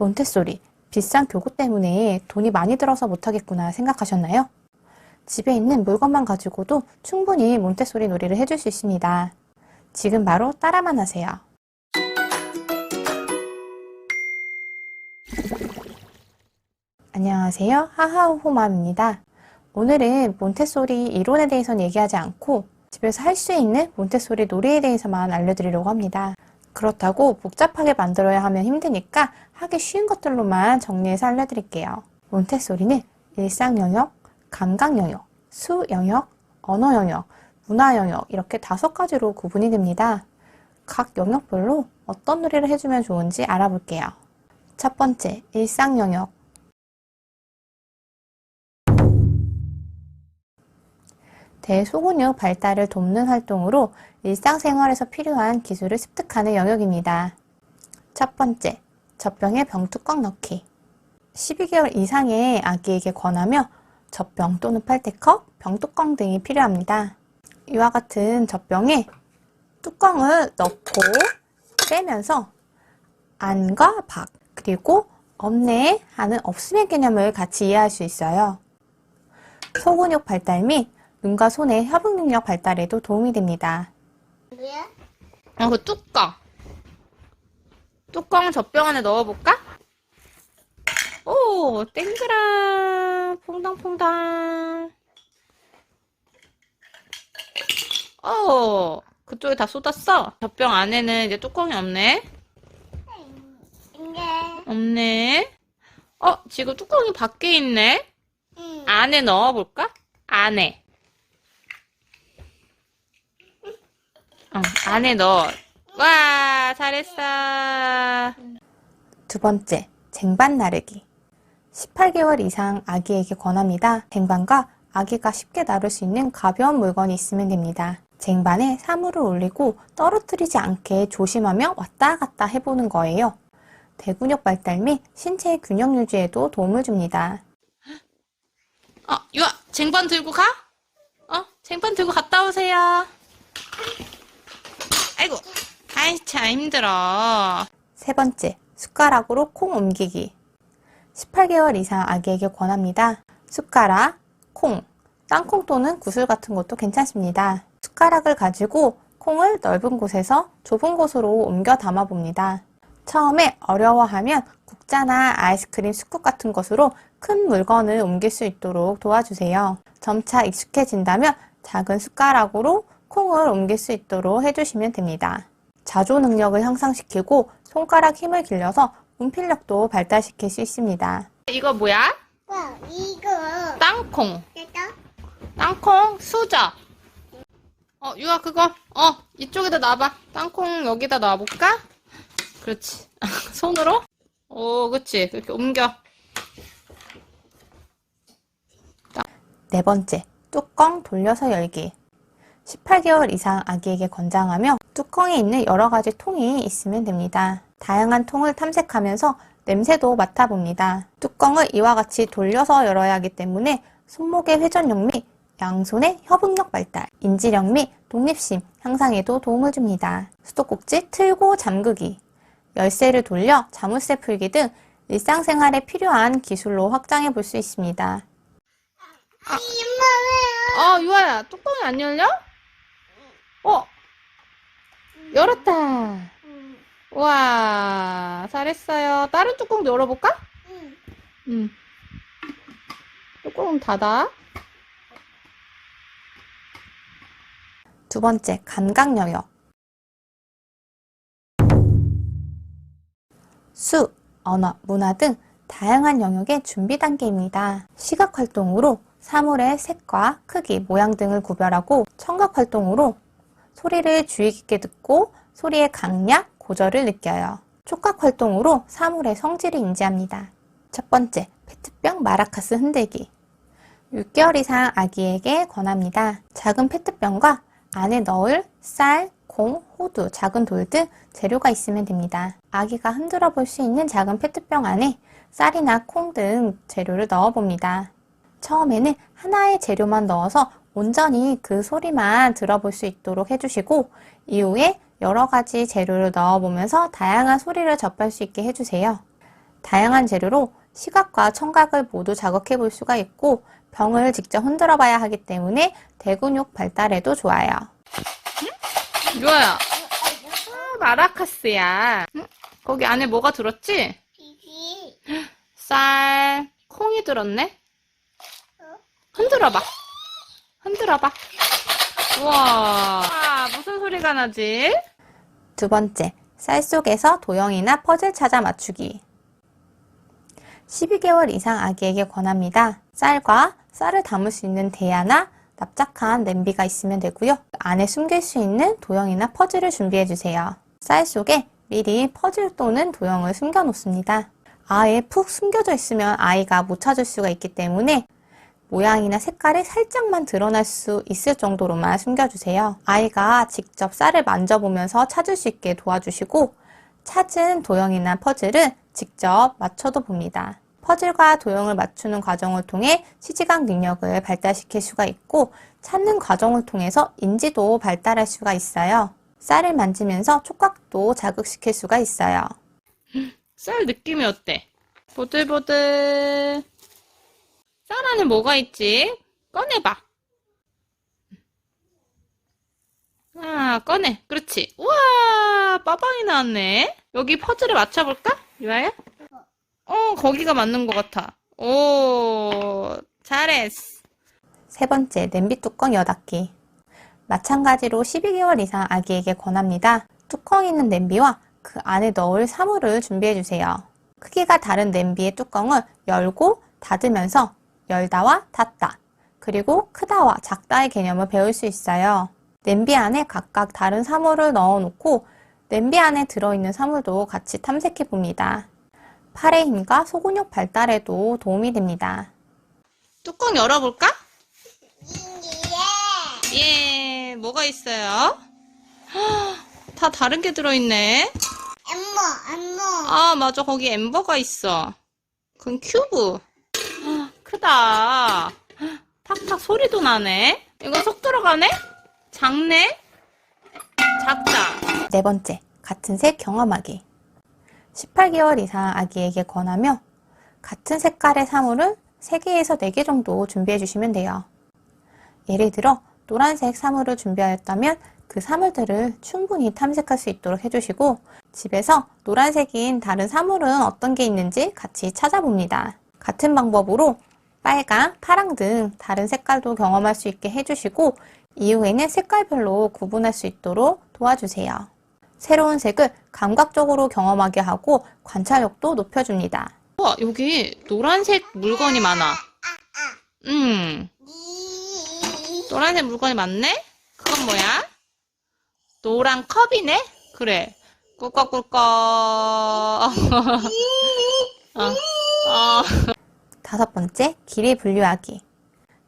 몬테소리, 비싼 교구 때문에 돈이 많이 들어서 못하겠구나 생각하셨나요? 집에 있는 물건만 가지고도 충분히 몬테소리 놀이를 해줄 수 있습니다. 지금 바로 따라만 하세요. 안녕하세요. 하하호맘입니다. 오늘은 몬테소리 이론에 대해서는 얘기하지 않고 집에서 할 수 있는 몬테소리 놀이에 대해서만 알려드리려고 합니다. 그렇다고 복잡하게 만들어야 하면 힘드니까 하기 쉬운 것들로만 정리해서 알려드릴게요. 몬테소리는 일상 영역, 감각 영역, 수 영역, 언어 영역, 문화 영역 이렇게 다섯 가지로 구분이 됩니다. 각 영역별로 어떤 놀이를 해주면 좋은지 알아볼게요. 첫 번째, 일상 영역. 대소근육 발달을 돕는 활동으로 일상생활에서 필요한 기술을 습득하는 영역입니다. 첫 번째, 젖병에 병뚜껑 넣기. 12개월 이상의 아기에게 권하며 젖병 또는 빨대컵, 병뚜껑 등이 필요합니다. 이와 같은 젖병에 뚜껑을 넣고 빼면서 안과 밖, 그리고 없네 하는 없음의 개념을 같이 이해할 수 있어요. 소근육 발달 및 눈과 손의 협응 능력 발달에도 도움이 됩니다. 뭐야? 어, 그 뚜껑. 뚜껑 젖병 안에 넣어볼까? 오, 땡그라. 퐁당퐁당. 어, 그쪽에 다 쏟았어. 젖병 안에는 이제 뚜껑이 없네. 이게 없네. 어, 지금 뚜껑이 밖에 있네. 응. 안에 넣어볼까? 안에. 어, 안에 넣어. 와, 잘했어. 두 번째, 쟁반 나르기. 18개월 이상 아기에게 권합니다. 쟁반과 아기가 쉽게 나를 수 있는 가벼운 물건이 있으면 됩니다. 쟁반에 사물을 올리고 떨어뜨리지 않게 조심하며 왔다 갔다 해보는 거예요. 대근육 발달 및 신체의 균형 유지에도 도움을 줍니다. 어, 유아, 쟁반 들고 가? 어, 쟁반 들고 갔다 오세요. 아이고, 아이, 참 힘들어. 세 번째, 숟가락으로 콩 옮기기. 18개월 이상 아기에게 권합니다. 숟가락, 콩, 땅콩 또는 구슬 같은 것도 괜찮습니다. 숟가락을 가지고 콩을 넓은 곳에서 좁은 곳으로 옮겨 담아 봅니다. 처음에 어려워하면 국자나 아이스크림 스쿱 같은 것으로 큰 물건을 옮길 수 있도록 도와주세요. 점차 익숙해진다면 작은 숟가락으로 콩을 옮길 수 있도록 해주시면 됩니다. 자조 능력을 향상시키고 손가락 힘을 길려서 문필력도 발달시킬 수 있습니다. 이거 뭐야? 와 이거 땅콩. 됐다. 땅콩 수저. 어, 유아 그거. 어, 이쪽에다 놔봐. 땅콩 여기다 놔볼까? 그렇지. 손으로? 오, 그치. 그렇게 옮겨. 네 번째, 뚜껑 돌려서 열기. 18개월 이상 아기에게 권장하며 뚜껑에 있는 여러 가지 통이 있으면 됩니다. 다양한 통을 탐색하면서 냄새도 맡아봅니다. 뚜껑을 이와 같이 돌려서 열어야 하기 때문에 손목의 회전력 및 양손의 협응력 발달, 인지력 및 독립심 향상에도 도움을 줍니다. 수도꼭지 틀고 잠그기, 열쇠를 돌려 자물쇠 풀기 등 일상생활에 필요한 기술로 확장해 볼 수 있습니다. 엄마 어, 유아야, 뚜껑이 안 열려? 어, 열었다. 왜? 응. 와, 잘했어요. 다른 뚜껑도 열어볼까? 응. 응. 뚜껑 닫아. 두 번째, 감각 영역. 수, 언어, 문화 등 다양한 영역의 준비 단계입니다. 시각 활동으로 사물의 색과 크기, 모양 등을 구별하고 청각 활동으로 소리를 주의 깊게 듣고 소리의 강약, 고절을 느껴요. 촉각 활동으로 사물의 성질을 인지합니다. 첫 번째, 페트병 마라카스 흔들기. 6개월 이상 아기에게 권합니다. 작은 페트병과 안에 넣을 쌀, 콩, 호두, 작은 돌 등 재료가 있으면 됩니다. 아기가 흔들어 볼 수 있는 작은 페트병 안에 쌀이나 콩 등 재료를 넣어 봅니다. 처음에는 하나의 재료만 넣어서 온전히 그 소리만 들어볼 수 있도록 해주시고 이후에 여러 가지 재료를 넣어 보면서 다양한 소리를 접할 수 있게 해주세요. 다양한 재료로 시각과 청각을 모두 자극해 볼 수가 있고 병을 직접 흔들어 봐야 하기 때문에 대근육 발달에도 좋아요. 유아야. 아, 마라카스야. 응? 거기 안에 뭐가 들었지? 비비. 쌀, 콩이 들었네? 흔들어봐. 흔들어봐. 우와. 아, 무슨 소리가 나지? 두 번째, 쌀 속에서 도형이나 퍼즐 찾아 맞추기. 12개월 이상 아기에게 권합니다. 쌀과 쌀을 담을 수 있는 대야나 납작한 냄비가 있으면 되고요. 안에 숨길 수 있는 도형이나 퍼즐을 준비해 주세요. 쌀 속에 미리 퍼즐 또는 도형을 숨겨 놓습니다. 아예 푹 숨겨져 있으면 아이가 못 찾을 수가 있기 때문에 모양이나 색깔이 살짝만 드러날 수 있을 정도로만 숨겨주세요. 아이가 직접 쌀을 만져보면서 찾을 수 있게 도와주시고 찾은 도형이나 퍼즐을 직접 맞춰도 봅니다. 퍼즐과 도형을 맞추는 과정을 통해 시지각 능력을 발달시킬 수가 있고 찾는 과정을 통해서 인지도 발달할 수가 있어요. 쌀을 만지면서 촉각도 자극시킬 수가 있어요. 쌀 느낌이 어때? 보들보들. 쌀 안에 뭐가 있지? 꺼내봐. 아, 꺼내. 그렇지. 우와, 빠방이 나왔네. 여기 퍼즐을 맞춰볼까? 유아야? 어, 거기가 맞는 것 같아. 오, 잘했어. 세 번째, 냄비 뚜껑 여닫기. 마찬가지로 12개월 이상 아기에게 권합니다. 뚜껑 있는 냄비와 그 안에 넣을 사물을 준비해 주세요. 크기가 다른 냄비의 뚜껑을 열고 닫으면서 열다와 닫다, 그리고 크다와 작다의 개념을 배울 수 있어요. 냄비 안에 각각 다른 사물을 넣어 놓고 냄비 안에 들어있는 사물도 같이 탐색해 봅니다. 팔의 힘과 소근육 발달에도 도움이 됩니다. 뚜껑 열어볼까? 인기에 예, 뭐가 있어요? 헉, 다 다른 게 들어있네. 엠모 엠모. 아, 맞아. 거기 엠버가 있어. 그건 큐브. 아, 크다. 탁탁 소리도 나네. 이거 속 들어가네? 작네? 작다. 네 번째, 같은 색 경험하기. 18개월 이상 아기에게 권하며 같은 색깔의 사물을 3개에서 4개 정도 준비해 주시면 돼요. 예를 들어 노란색 사물을 준비하였다면 그 사물들을 충분히 탐색할 수 있도록 해주시고 집에서 노란색인 다른 사물은 어떤 게 있는지 같이 찾아봅니다. 같은 방법으로 빨강, 파랑 등 다른 색깔도 경험할 수 있게 해주시고 이후에는 색깔별로 구분할 수 있도록 도와주세요. 새로운 색을 감각적으로 경험하게 하고 관찰력도 높여줍니다. 우와, 여기 노란색 물건이 많아. 음, 니. 노란색 물건이 많네? 그건 뭐야? 노란 컵이네? 그래. 꿀꺽꿀꺽. 어, 어. 다섯 번째, 길이 분류하기.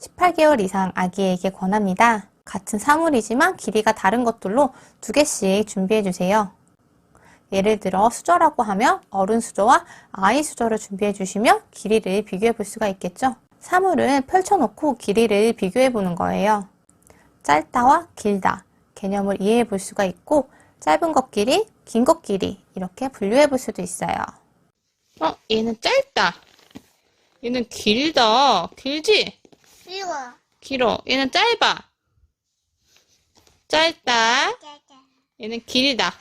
18개월 이상 아기에게 권합니다. 같은 사물이지만 길이가 다른 것들로 두 개씩 준비해 주세요. 예를 들어 수저라고 하면 어른 수저와 아이 수저를 준비해 주시면 길이를 비교해 볼 수가 있겠죠. 사물을 펼쳐놓고 길이를 비교해 보는 거예요. 짧다와 길다 개념을 이해해 볼 수가 있고 짧은 것 길이, 긴 것 길이 이렇게 분류해 볼 수도 있어요. 어, 얘는 짧다. 얘는 길다. 길지? 이거. 길어. 얘는 짧아. 짧다. 얘는 길다.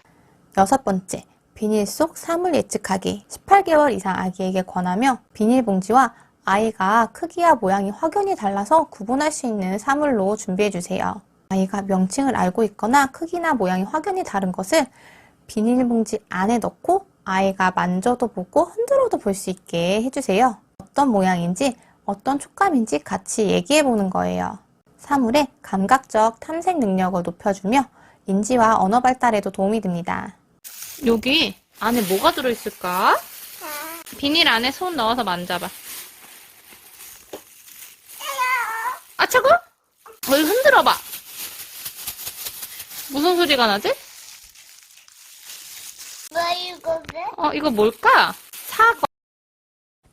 여섯 번째, 비닐 속 사물 예측하기. 18개월 이상 아기에게 권하며 비닐봉지와 아이가 크기와 모양이 확연히 달라서 구분할 수 있는 사물로 준비해 주세요. 아이가 명칭을 알고 있거나 크기나 모양이 확연히 다른 것을 비닐봉지 안에 넣고 아이가 만져도 보고 흔들어도 볼 수 있게 해주세요. 어떤 모양인지 어떤 촉감인지 같이 얘기해 보는 거예요. 사물의 감각적 탐색 능력을 높여주며 인지와 언어 발달에도 도움이 됩니다. 여기 안에 뭐가 들어있을까? 비닐 안에 손 넣어서 만져봐. 아, 차고? 거기 흔들어봐. 무슨 소리가 나지? 뭐 이거 왜? 어, 이거 뭘까? 사과.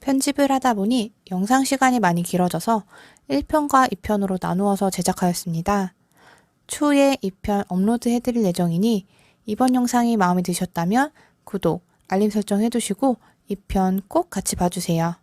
편집을 하다 보니 영상 시간이 많이 길어져서 1편과 2편으로 나누어서 제작하였습니다. 추후에 2편 업로드 해드릴 예정이니 이번 영상이 마음에 드셨다면 구독, 알림 설정 해두시고 2편 꼭 같이 봐주세요.